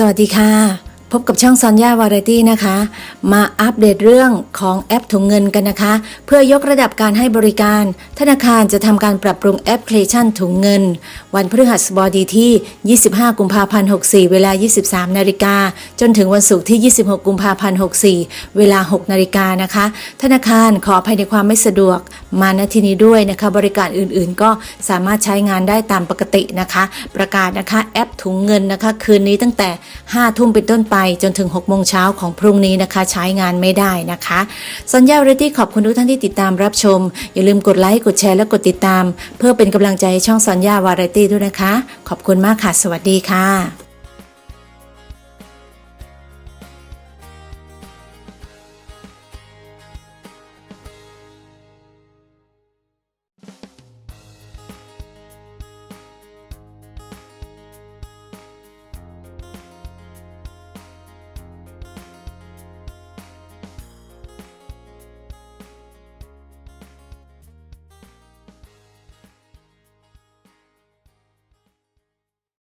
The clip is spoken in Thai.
สวัสดีค่ะ พบกับช่องซอนย่าวาไรตี้นะคะ มาอัปเดตเรื่องของแอปถุงเงินกันนะคะ เพื่อยกระดับการให้บริการ ธนาคารจะทำการปรับปรุงแอปพลิเคชันถุงเงิน วันพฤหัสบดีที่ 25 กุมภาพันธ์ 64 เวลา 23 นาฬิกา จนถึงวันศุกร์ที่ 26 กุมภาพันธ์ 64 เวลา 6 นาฬิกานะคะ ธนาคารขออภัยในความไม่สะดวก มาณที่นี้ด้วยนะคะ บริการอื่นๆ ก็สามารถใช้งานได้ตามปกตินะคะ ประกาศนะคะแอปถุงเงินนะคะ คืนนี้ตั้งแต่ 5 ทุ่มเป็นต้นไปจนถึง 6 โมงเช้าของพรุ่งนี้นะคะ ใช้งานไม่ได้นะคะสัญญาเรตี้ขอบคุณทุกท่านที่ติดตามรับชม อย่าลืมกดไลค์กดแชร์และกดติดตาม เพื่อเป็นกำลังใจให้ช่องสัญญาวาไรตี้ด้วยนะคะ ขอบคุณมากค่ะ สวัสดีค่ะ